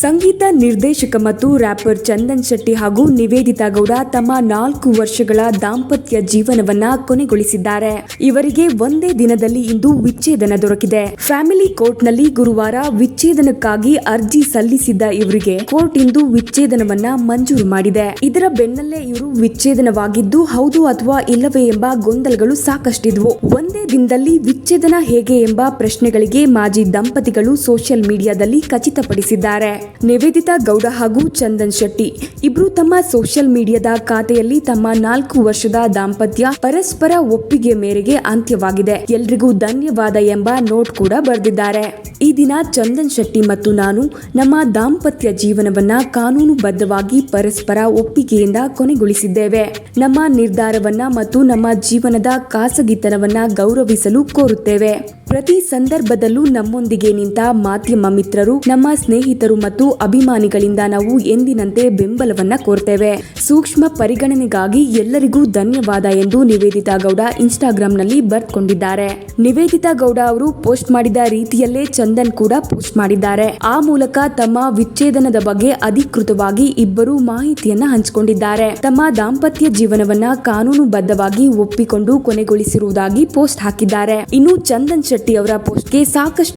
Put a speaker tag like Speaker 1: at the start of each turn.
Speaker 1: ಸಂಗೀತ ನಿರ್ದೇಶಕ ಮತ್ತು ರ್ಯಾಪರ್ ಚಂದನ್ ಶೆಟ್ಟಿ ಹಾಗೂ ನಿವೇದಿತಾ ಗೌಡ ತಮ್ಮ ನಾಲ್ಕು ವರ್ಷಗಳ ದಾಂಪತ್ಯ ಜೀವನವನ್ನ ಕೊನೆಗೊಳಿಸಿದ್ದಾರೆ. ಇವರಿಗೆ ಒಂದೇ ದಿನದಲ್ಲಿ ಇಂದು ವಿಚ್ಛೇದನ ದೊರಕಿದೆ. ಫ್ಯಾಮಿಲಿ ಕೋರ್ಟ್ನಲ್ಲಿ ಗುರುವಾರ ವಿಚ್ಛೇದನಕ್ಕಾಗಿ ಅರ್ಜಿ ಸಲ್ಲಿಸಿದ್ದ ಇವರಿಗೆ ಕೋರ್ಟ್ ಇಂದು ವಿಚ್ಛೇದನವನ್ನ ಮಂಜೂರು ಮಾಡಿದೆ. ಇದರ ಬೆನ್ನಲ್ಲೇ ಇವರು ವಿಚ್ಛೇದನವಾಗಿದ್ದು ಹೌದು ಅಥವಾ ಇಲ್ಲವೇ ಎಂಬ ಗೊಂದಲಗಳು ಸಾಕಷ್ಟಿದ್ವು. ಒಂದೇ ದಿನದಲ್ಲಿ ವಿಚ್ಛೇದನ ಹೇಗೆ ಎಂಬ ಪ್ರಶ್ನೆಗಳಿಗೆ ಮಾಜಿ ದಂಪತಿಗಳು ಸೋಷಿಯಲ್ ಮೀಡಿಯಾದಲ್ಲಿ ಖಚಿತಪಡಿಸಿದ್ದಾರೆ. ನಿವೇದಿತಾ ಗೌಡ ಹಾಗೂ ಚಂದನ್ ಶೆಟ್ಟಿ. ಇಬ್ರು ತಮ್ಮ ಸೋಷಿಯಲ್ ಮೀಡಿಯಾದ ಖಾತೆಯಲ್ಲಿ ತಮ್ಮ ನಾಲ್ಕು ವರ್ಷದ ದಾಂಪತ್ಯ ಪರಸ್ಪರ ಒಪ್ಪಿಗೆ ಮೇರೆಗೆ ಅಂತ್ಯವಾಗಿದೆ. ಎಲ್ರಿಗೂ ಧನ್ಯವಾದ ಎಂಬ ನೋಟ್ ಕೂಡ ಬರೆದಿದ್ದಾರೆ. ಈ ದಿನ ಚಂದನ್ ಶೆಟ್ಟಿ ಮತ್ತು ನಾನು ನಮ್ಮ ದಾಂಪತ್ಯ ಜೀವನವನ್ನ ಕಾನೂನುಬದ್ಧವಾಗಿ ಪರಸ್ಪರ ಒಪ್ಪಿಗೆಯಿಂದ ಕೊನೆಗೊಳಿಸಿದ್ದೇವೆ. ನಮ್ಮ ನಿರ್ಧಾರವನ್ನ ಮತ್ತು ನಮ್ಮ ಜೀವನದ ಖಾಸಗಿತನವನ್ನ ಗೌರವಿಸಲು ಕೋರುತ್ತೇವೆ. ಪ್ರತಿ ಸಂದರ್ಭದಲ್ಲೂ ನಮ್ಮೊಂದಿಗೆ ನಿಂತ ಮಾಧ್ಯಮ ಮಿತ್ರರು, ನಮ್ಮ ಸ್ನೇಹಿತರು ಮತ್ತು ಅಭಿಮಾನಿಗಳಿಂದ ನಾವು ಎಂದಿನಂತೆ ಬೆಂಬಲವನ್ನ ಕೋರ್ತೇವೆ. ಸೂಕ್ಷ್ಮ ಪರಿಗಣನೆಗಾಗಿ ಎಲ್ಲರಿಗೂ ಧನ್ಯವಾದ ಎಂದು ನಿವೇದಿತಾ ಗೌಡ ಇನ್ಸ್ಟಾಗ್ರಾಂನಲ್ಲಿ ಬರ್ಕೊಂಡಿದ್ದಾರೆ ನಿವೇದಿತಾ ಗೌಡ ಅವರು ಪೋಸ್ಟ್ ಮಾಡಿದ ರೀತಿಯಲ್ಲೇ ಚಂದನ್ ಕೂಡ ಪೋಸ್ಟ್ ಮಾಡಿದ್ದಾರೆ. ಆ ಮೂಲಕ ತಮ್ಮ ವಿಚ್ಛೇದನದ ಬಗ್ಗೆ ಅಧಿಕೃತವಾಗಿ ಇಬ್ಬರು ಮಾಹಿತಿಯನ್ನ ಹಂಚಿಕೊಂಡಿದ್ದಾರೆ. ತಮ್ಮ ದಾಂಪತ್ಯ ಜೀವನವನ್ನ ಕಾನೂನುಬದ್ಧವಾಗಿ ಒಪ್ಪಿಕೊಂಡು ಕೊನೆಗೊಳಿಸಿರುವುದಾಗಿ ಪೋಸ್ಟ್ ಹಾಕಿದ್ದಾರೆ. ಇನ್ನು ಚಂದನ್ ಶೆಟ್ಟಿ ಅವರ ಪೋಸ್ಟ್ಗೆ ಸಾಕಷ್ಟು